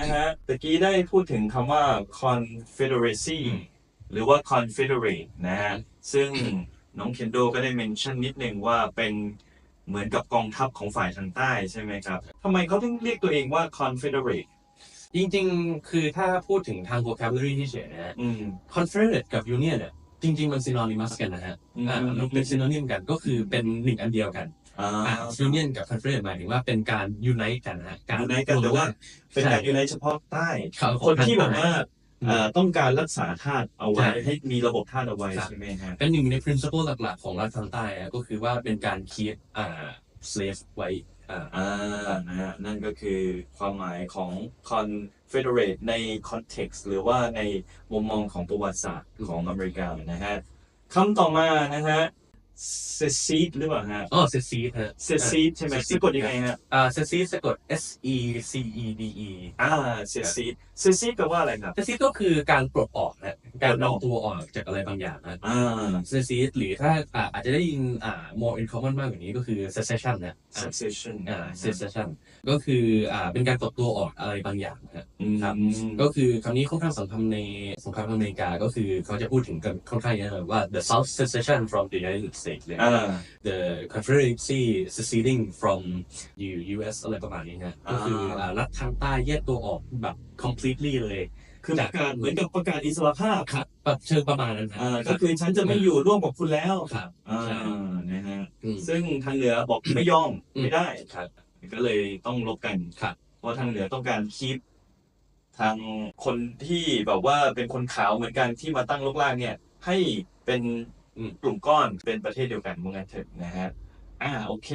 นะฮะตะกี้ได้พูดถึงคำว่า confederacy หรือว่า confederate นะฮะซึ่งน้องเคนโดก็ได้เมนชั่นนิดนึงว่าเป็นเหมือนกับกองทัพของฝ่ายทางใต้ใช่ไหมครับทำไมเขาถึงเรียกตัวเองว่า confederate จริงๆ คือถ้าพูดถึงทาง vocabulary ที่เฉยนะฮะอืม confederate กับ union เนี่ยจริง ๆ มัน synonymous กันนะฮะอืมอ่ามันเป็น synonym กันก็คือเป็นหนึ่งอันเดียวกัน อ่าอ่า union กับ confederate หมายถึงว่าเป็นการ unite กันนะฮะการอยู่ในกันแต่ว่าเป็นการอยู่ในเฉพาะใต้ครับคนที่แบบว่าอืมเอ่อต้องการรักษาธาตุเอาไว้ใช่ให้มีระบบธาตุเอาไว้ครับใช่ไหมฮะเป็นหนึ่งใน principle หลักๆ ของรัฐทางใต้อะก็คือว่าเป็นการ keep อ่า slave ไว้อ่าอ่านะฮะนั่นก็คือความหมายของ confederate ใน context หรือว่าในมุมมองของประวัติศาสตร์ของอเมริกานะฮะคำต่อมานะฮะ secede หรือเปล่าฮะอ๋อ secede ฮะ secede ใช่ไหม secede สะกดยังไงฮะอ่า secede สะกด S E C E D E อ่า secede secede แปลว่าอะไรครับ secede ก็คือการปลดออกนะการปลดอเอาอกตัวออกจากอะไรบางอย่างนะอ่า secede หรือถ้าอ่าอาจจะได้ยินอ่า more in common มากกว่านี้ก็คือ secession นะอ่า succession อ่า secession ก็คืออ่าเป็นการปลดตัวออกอะไรบางอย่าง นะอืมครับ ก็คือคำนี้ค่อนข้างสำคัญในสงครามอเมริกาก็คือเขาจะพูดถึงกันค่อนข้างเยอะเลยว่า the South secession from the United States เลย อ่า the Confederacy seceding from U US อะไรประมาณนี้นะก็คืออ่ารัฐทางใต้แยกตัวออกแบบ completely เลย คือประกาศเหมือนกับประกาศอิสรภาพครับแบบเชิงประมาณนั้นนะอ่าก็คือฉันจะไม่อยู่ร่วมกับคุณแล้วครับอ่าใช่นะฮะอืมซึ่งทางเหนือบอกไม่ยอมอืมไม่ได้ ครับ ก็เลยต้องลบกันครับ เพราะทางเหนือต้องการคีป ทางคนที่แบบว่าเป็นคนขาวเหมือนกันที่มาตั้งลกลากเนี่ย ให้เป็นกลุ่มก้อนเป็นประเทศเดียวกันเหมือนกันเถอะนะฮะอ่าโอเค